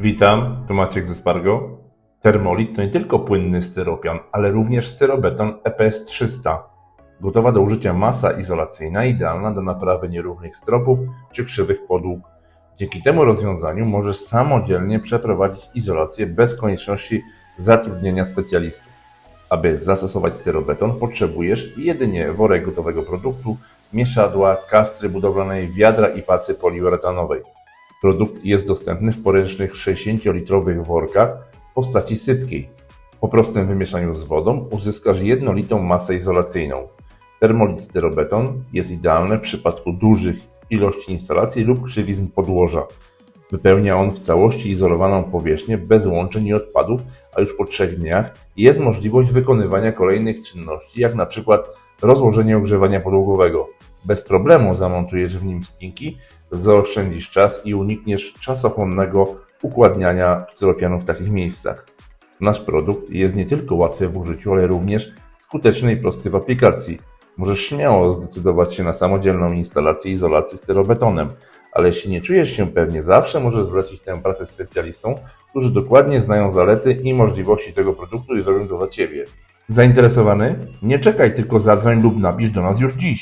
Witam, tu Maciek ze Spargo. Termolit to nie tylko płynny styropian, ale również styrobeton EPS 300. Gotowa do użycia masa izolacyjna, idealna do naprawy nierównych stropów czy krzywych podłóg. Dzięki temu rozwiązaniu możesz samodzielnie przeprowadzić izolację bez konieczności zatrudnienia specjalistów. Aby zastosować styrobeton potrzebujesz jedynie worek gotowego produktu, mieszadła, kastry budowlanej, wiadra i pacy poliuretanowej. Produkt jest dostępny w poręcznych 60-litrowych workach w postaci sypkiej. Po prostym wymieszaniu z wodą uzyskasz jednolitą masę izolacyjną. Termolit styrobeton jest idealny w przypadku dużych ilości instalacji lub krzywizn podłoża. Wypełnia on w całości izolowaną powierzchnię bez łączeń i odpadów, a już po trzech dniach jest możliwość wykonywania kolejnych czynności, jak na przykład rozłożenie ogrzewania podłogowego. Bez problemu zamontujesz w nim spinki, zaoszczędzisz czas i unikniesz czasochłonnego układniania styropianu w takich miejscach. Nasz produkt jest nie tylko łatwy w użyciu, ale również skuteczny i prosty w aplikacji. Możesz śmiało zdecydować się na samodzielną instalację izolacji styrobetonem, ale jeśli nie czujesz się pewnie, zawsze możesz zlecić tę pracę specjalistom, którzy dokładnie znają zalety i możliwości tego produktu i zrobią to za Ciebie. Zainteresowany? Nie czekaj, tylko zadzwoń lub napisz do nas już dziś.